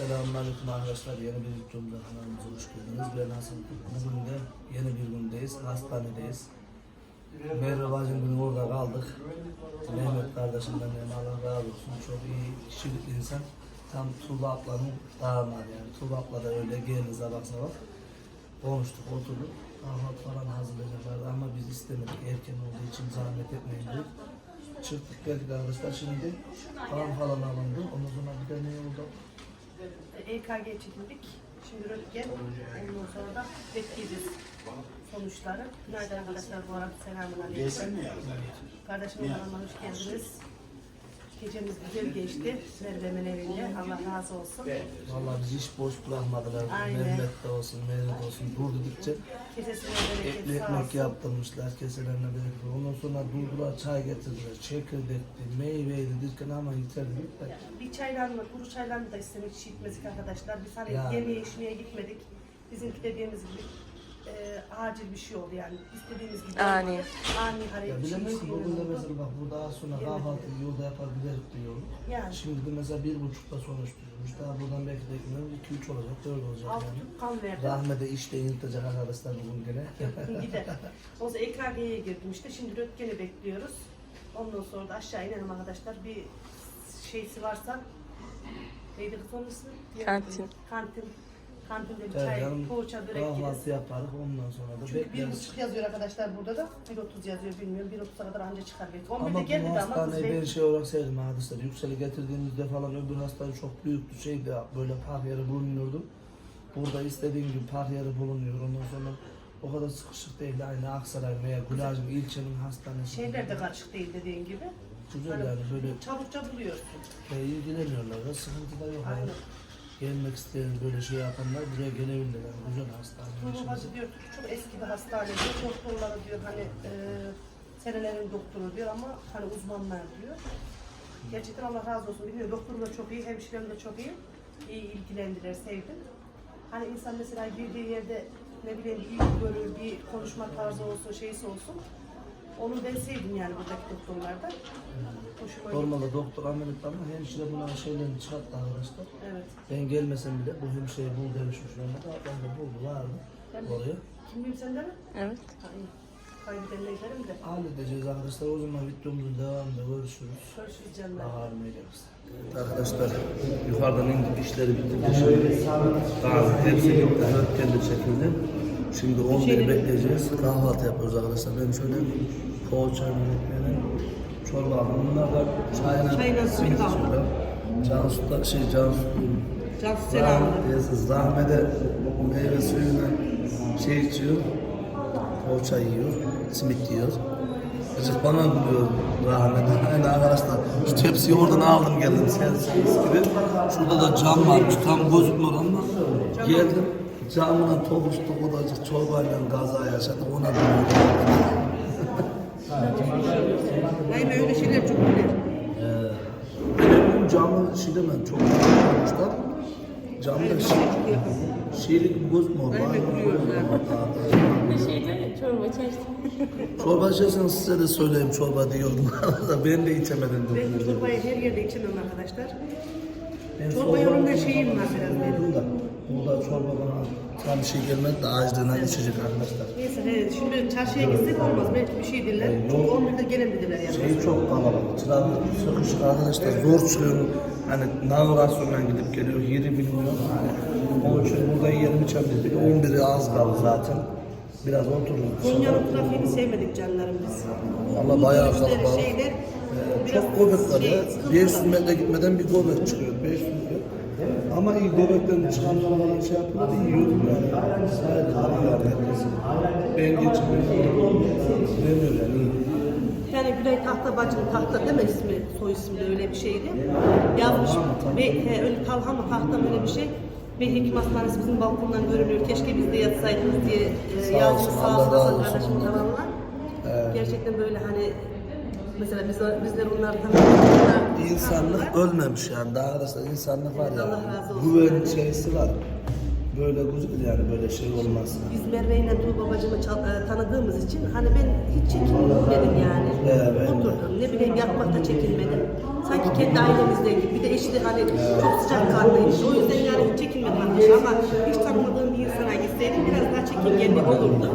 Selamünaleyküm arkadaşlar. Yeni bir videomuza kanalımıza hoş geldiniz. Ben Hasan. Bugün de yeni bir gündeyiz. Hastanedeyiz. Merve bacım bugün orada kaldık. Mehmet kardeşimden de Allah razı olsun. Çok iyi kişilik insan. Tam Tuğba ablanın damadı yani. Tuğba abla da öyle geldi sabah sabah. Konuştuk, oturduk. Kahvaltı falan hazırlayacaklardı ama biz istemedik. Erken olduğu için zahmet etmeyin dedik. Çıktık geldik arkadaşlar şimdi. Kan falan alındı. Ondan sonra bir de ne oldu? EKG çekildik. Şimdi röntgen. Ondan sonra da bekleyeceğiz sonuçları. Günaydın arkadaşlar bu arada selamun aleyküm. Kardeşim kanalıma hoş geldiniz. Gecemiz güzel geçti. Merve'min evinde. Allah razı olsun. Vallahi bizi hiç boş bırakmadılar. Aynen. Mehmet de olsun, Mehmet olsun. Durdukça Kesesine etli bereket sağ ekmek olsun. yaptırmışlar keselerine bereket. Ondan sonra durdular, çay getirdiler. Çekirdekti, meyveydi, dirken ama yeterli. bitmedi. Bir çaylanma, kuru çaylanma da istemek hiç gitmedik arkadaşlar. Biz hani Yani. yemeğe içmeye gitmedik. Bizimki dediğimiz gibi e, acil bir şey oldu yani. İstediğimiz gibi. Ani. olmadı. Ani Ya hareket şey ki bugün de mesela bak burada sonra Yemedik. kahvaltı yolda yapar giderik diyor. Yani. Şimdi de mesela bir buçukta sonuç duyurmuş. Daha buradan belki de ekmeğimiz iki üç olacak, dört olacak Altı yani. tüp kan verdi. Rahmet'e işte yırtacak arkadaşlar bugün gene. Gider. O zaman EKG'ye girdim işte. Şimdi röntgeni bekliyoruz. Ondan sonra da aşağı inelim arkadaşlar. Bir şeysi varsa neydi kız onun ismi? Kantin. Kantin. Kantinde bir çay, canım, poğaça, börek yeriz. Kahvaltı yaparız ondan sonra da Çünkü bir bekleriz. buçuk yazıyor arkadaşlar burada da. 1.30 yazıyor bilmiyorum. 1.30'a kadar anca çıkar belki. Ama 11'de bu geldi de ama biz hastaneyi ben bekliyoruz. şey olarak sevdim arkadaşlar. Yüksel'i getirdiğimizde falan öbür hastane çok büyüktü. Şeydi böyle park yeri bulunuyordu. Burada istediğin gibi park yeri bulunuyor. Ondan sonra o kadar sıkışık değil. Aynı Aksaray veya Gülacım ilçenin hastanesi. Şeyler de karışık değil dediğin gibi. Güzel Hani yani böyle Çabukça buluyorsun. e, ilgileniyorlar da sıkıntı da yok. Aynen. Gelmek isteyen böyle şey yapanlar buraya gelebilirler. Güzel hastane. Tuğba diyor çok eski bir hastane diyor. Doktorları diyor hani e, senelerin doktoru diyor ama hani uzmanlar diyor. Gerçekten Allah razı olsun. Bilmiyorum doktorum da çok iyi, hemşirem de çok iyi. İyi ilgilendiler, sevdim. Hani insan mesela girdiği yerde ne bileyim ilgi görür, bir konuşma tarzı olsun, şeysi olsun. Onu ben sevdim yani buradaki doktorlardan. Hoşuma gitti. Normalde doktor ameliyat ama hemşire buna şeylerini çıkarttı arkadaşlar. Evet. Ben gelmesem bile bu hemşireyi bul demişim şu anda. Ben de buldu vardı Ben de- oraya. Kimliğim sende mi? Evet. Ha, iyi. Kaybedenle giderim de. Halledeceğiz arkadaşlar. O zaman videomuzun devamında görüşürüz. Görüşürüz canlar. Bahar meydemiz. Arkadaşlar yukarıdan indik işleri bitirdik şimdi. Bazı hepsi bitti. Röntgen de çekildi. Şimdi 11'i bekleyeceğiz. Kahvaltı yapıyoruz arkadaşlar. Ben şöyle poğaça yemeklerini çorba aldım. Bunlar da çayla Çayla simit aldım. içiyorlar. Cansu da şey Cansu Can Rahmet, Rahmet'e meyve suyuna şey içiyor, poğaça yiyor, simit yiyor. Azıcık bana buluyor rahmet. Aynen arkadaşlar. Şu tepsiyi oradan aldım geldim servis gibi. Şurada da cam varmış. Tam gözükmüyor ama geldim. Camına tokuştuk o da çorbayla gaza yaşadık. Ona buluyor. Naime öyle şeyler çok bilir. Benim camı demem çok yapmışlar. Camda şey, şeylik bir gözükmüyor. Aynen, biliyorlar. Şeyde çorba içersin. Çorba içerseniz size de söyleyeyim çorba diyordum. ben de içemedim. Ben çorbayı her yerde içemem arkadaşlar. Ben çorba çorba yolunda şeyim var biraz benim. Buldum da. Burada çorba bana tam şey gelmedi de ağaçlığına içecek arkadaşlar. Neyse he, şimdi çarşıya gitsek olmaz. Belki bir şey derler. Çünkü 11'de gelin dediler yani. Şey çok kalabalık. Trafik sıkışık arkadaşlar. Zor çıkıyor. Hani navigasyondan gidip geliyor. Yeri bilmiyor. Hani onun için burada yerini içemedik. 11'i az kaldı zaten. Biraz otururuz. Konya'nın trafiğini sevmedik canlarım biz. Ama bayağı kalabalık. Şeyler, Çok göbek var şey, ya. sıkıntılı. 500 metre gitmeden bir göbek çıkıyor. 500 metre. Ama iyi göbekten çıkanlara şey yapıyorlar. iyi yiyordum yani. Sadece alıyorlar herkes. Ben geçmiyorum. Demiyor yani iyi. Yani Gülay Tahta bacım Tahta deme ismi, soy ismi de öyle bir şeydi. Yazmış. Ve he, öyle Talha mı Tahta mı öyle bir şey. Ve Hekim Hastanesi bizim balkondan görünüyor. Keşke biz de yatsaydınız diye e, yazmış. Sağ olsun zamanlar. Evet. Gerçekten böyle hani mesela biz, bizler onları tanıyoruz. İnsanlık ölmemiş yani. Daha arkadaşlar insanlık var Allah yani. razı olsun. Güven şeysi var. Böyle güzel yani böyle şey olmaz. Biz Merve ile Tuğba bacımı çal- e, tanıdığımız için hani ben hiç çekinmedim yani. Evet. Oturdum. Ne bileyim yatmakta çekinmedim. Sanki kendi ailemizdeydik. Bir de eşi de hani çok sıcak kanlıymış. O yüzden yani Ama hiç tanımadığım bir insana gitseydim biraz daha çekingenlik olurdu.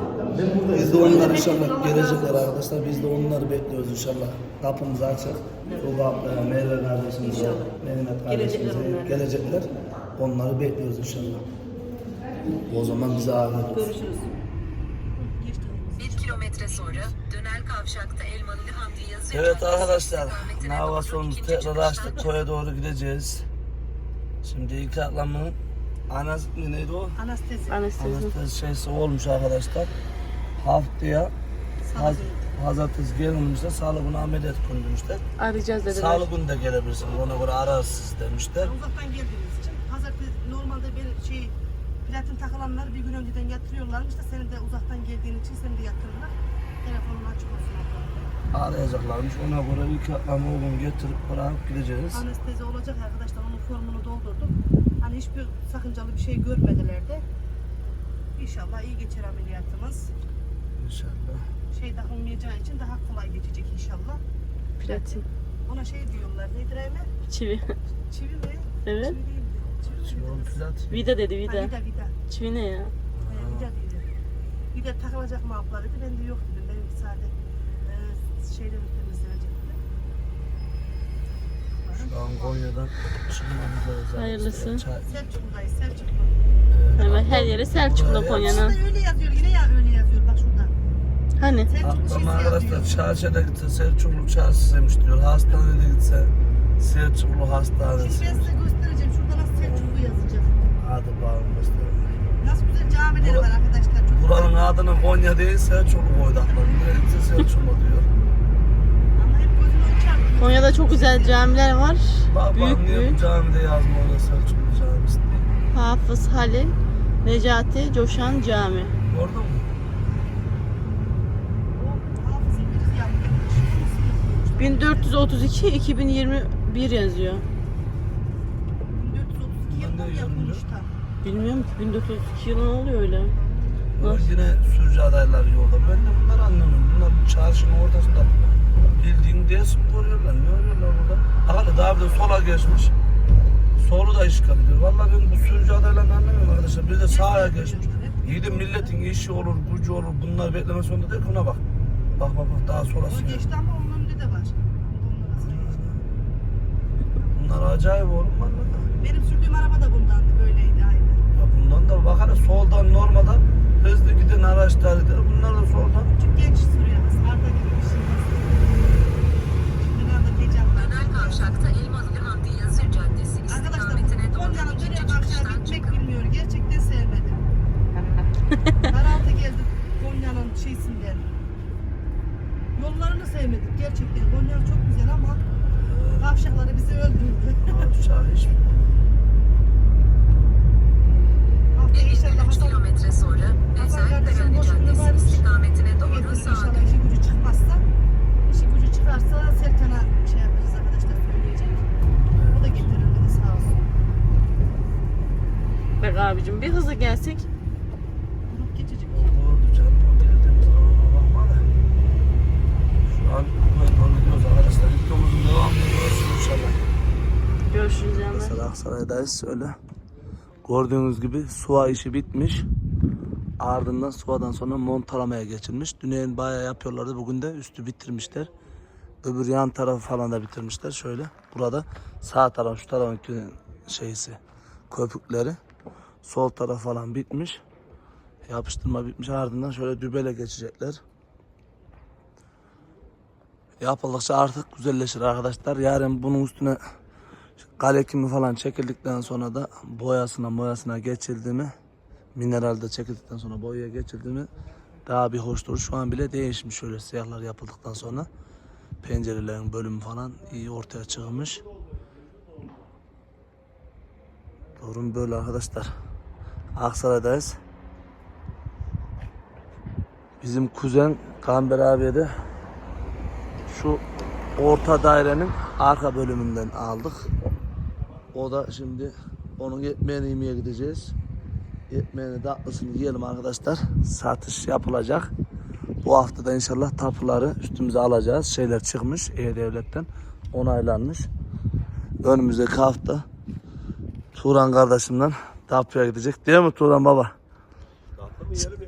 Biz de onlar inşallah gelecekler arkadaşlar. Biz de onları bekliyoruz inşallah. Kapımız açık. Tuğba abla, Merve kardeşimiz, İnşallah. Mehmet Gelecekler kardeşimiz onlar. gelecekler. Onları bekliyoruz inşallah. O zaman bize afiyet olsun. Görüşürüz. Bir kilometre sonra döner kavşakta Elmalı Hamdi yazıyor. Evet arkadaşlar, navigasyonumuzu doğru tekrar açtık. Koya doğru gideceğiz. Şimdi ilk atlamın anası neydi o? Anestezi. Anestezi. Anestezi şeysi olmuş arkadaşlar. Haftaya Haz, Hazretiz gelmişler. Salı günü ameliyat konmuşlar. Arayacağız dediler. Salı günü de gelebilirsiniz. Ona göre ararsınız demişler. Uzaktan geldiğimiz için pazartesi normalde bir şey platin takılanlar bir gün önceden yatırıyorlarmış da senin de uzaktan geldiğin için seni de yatırırlar. Telefonun açık olsun. Arayacaklarmış. Ona göre ilk atlama o gün getirip bırakıp gideceğiz. Anestezi olacak arkadaşlar onun formunu doldurdum. Hani hiçbir sakıncalı bir şey görmediler de. İnşallah iyi geçer ameliyatımız. İnşallah. Şey takılmayacağı için daha kolay geçecek inşallah. Platin. Ona şey diyorlar nedir Eymen? Çivi. Çivi mi? Evet. Çivi değil? Çivi. Vida dedi Ha, vida. vida vida. Çivi ne ya? Ee, vida dedi. Vida takılacak mı abla dedi. Ben de yok dedim. Benim sadece e, şeyleri Şu an Konya'dan çıkmamız lazım. Hayırlısı. Selçuklu'dayız Selçuklu. Evet. Evet, her yeri Selçuklu Konya'nın. Öyle yazıyor. Yine ya öyle yazıyor bak şurada. Hani? Selçuklu Ama arkadaşlar çarşıda gitse Selçuklu çarşısıymış diyor. Hastanede gitse Selçuklu Şimdi ben hastanesi. size göstereceğim. Şurada nasıl Selçuklu yazacak. Hadi bakalım gösterelim. Nasıl güzel camileri Bura- var arkadaşlar. Çok Buranın adını Konya değil Selçuklu koydu gitse Selçuklu diyor. Ama hep gözüne uçar. Konya'da çok güzel camiler var. Bak Büyük niye bu büyük. camide yazma orada Selçuklu camisi diye. Hafız Halil Necati Coşan Cami. Orada mı? O hafızın birisi yapmış. 1432 2021 yazıyor. 1432 yılında mı yapılmış da? Bilmiyorum ki 1432 yılı ne oluyor öyle? Nasıl? yine sürücü adaylar yolda. Ben de bunları anlamıyorum. Bunlar bu çarşının ortasında bildiğin diye koruyorlar. Ne oluyorlar burada? Hala daha bir de sola geçmiş. Solu da işgal ediyor. Vallahi ben bu sürücü adaylarını anlamıyorum arkadaşlar. Bir de sağa geçmiş. İyi de milletin işi olur, gücü olur. Bunlar bekleme sonunda değil ona bak. Bak bak bak daha sola O geçti ama onun önünde de var. Bunlar acayip oğlum vallahi. Benim sürdüğüm araba da bundandı. Böyleydi aynı. Ya bundan da bak hele soldan normalde hızlı giden araçlar gider. Bunlar da soldan. Küçük genç sürüyor. Arda gibi bir şey. Herhalde heyecanlı. Döner kavşakta Elmalı Hamdi Yazır Caddesi Arkadaşlar istikametine doğru Konya'nın ikinci dönüyor kavşağı çıkıştan gitmek çıkın. bilmiyor. Gerçekten sevmedim. Karaltı geldi Konya'nın şeysinden. Yollarını sevmedik gerçekten. Konya çok güzel ama kavşakları bizi öldürdü. Aşağı hiç Haftaya Bir inşallah 3 Hasan kilometre sonra boş günü Caddesi istikametine doğru sağa dönün. işi gücü çıkmazsa. işi gücü çıkarsa Serkan'a şey yaparız arkadaşlar söyleyecek. O da getirir dedi sağ olsun. Bak abicim bir hızlı gelsek. Grup geçecek. Oldu canım o geldiğimiz zamana bakma da. Şu an ben onu diyoruz arkadaşlar. Videomuzun devamını görürsünüz inşallah. Görüşürüz yanlar. Mesela Aksaray'dayız öyle. Gördüğünüz gibi suva işi bitmiş. Ardından suvadan sonra montalamaya geçilmiş. Dün bayağı yapıyorlardı. Bugün de üstü bitirmişler. Öbür yan tarafı falan da bitirmişler. Şöyle burada sağ taraf şu tarafın şeysi köpükleri. Sol taraf falan bitmiş. Yapıştırma bitmiş. Ardından şöyle dübele geçecekler. Yapıldıkça artık güzelleşir arkadaşlar. Yarın bunun üstüne kale kimi falan çekildikten sonra da boyasına boyasına geçildi mi mineralde çekildikten sonra boyaya geçildi mi daha bir hoş durur. Şu an bile değişmiş şöyle siyahlar yapıldıktan sonra pencerelerin bölümü falan iyi ortaya çıkmış. Durum böyle arkadaşlar. Aksaray'dayız. Bizim kuzen Kamber abiye de şu orta dairenin arka bölümünden aldık. O da şimdi onun yetmeğini yemeye gideceğiz. Yetmeğini tatlısını yiyelim arkadaşlar. Satış yapılacak. Bu hafta da inşallah tapuları üstümüze alacağız. Şeyler çıkmış E-Devlet'ten onaylanmış. Önümüzdeki hafta Turan kardeşimden Tapya gidecek. Değil mi Turan baba? Tatlı mı yiyelim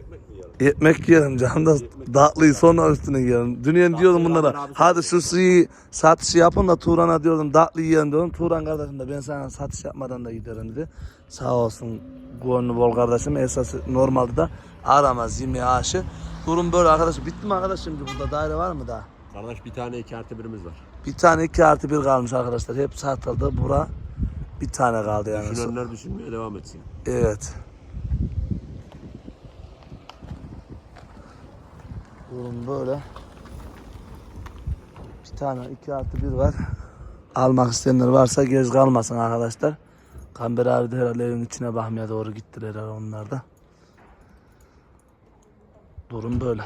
ekmek yiyelim? Canım da tatlıyı sonra üstüne yiyelim. Dünyen diyordum bunlara hadi şu suyu satışı yapın da Turan'a diyordum tatlı yiyelim diyordum. Turan kardeşim de ben sana satış yapmadan da giderim dedi. Sağ olsun gönlü bol kardeşim esas normalde de aramaz yemeğe aşı. Durum böyle arkadaşım. Bitti mi arkadaş şimdi burada daire var mı daha? Kardeş bir tane iki artı birimiz var. Bir tane iki artı bir kalmış arkadaşlar. Hep satıldı. Bura bir tane kaldı yani. Düşünenler düşünmeye devam etsin. Evet. Durum böyle. Bir tane iki artı bir var. Almak isteyenler varsa geç kalmasın arkadaşlar. Kamber abi de herhalde evin içine bakmaya doğru gittiler herhalde onlar da. Durum böyle.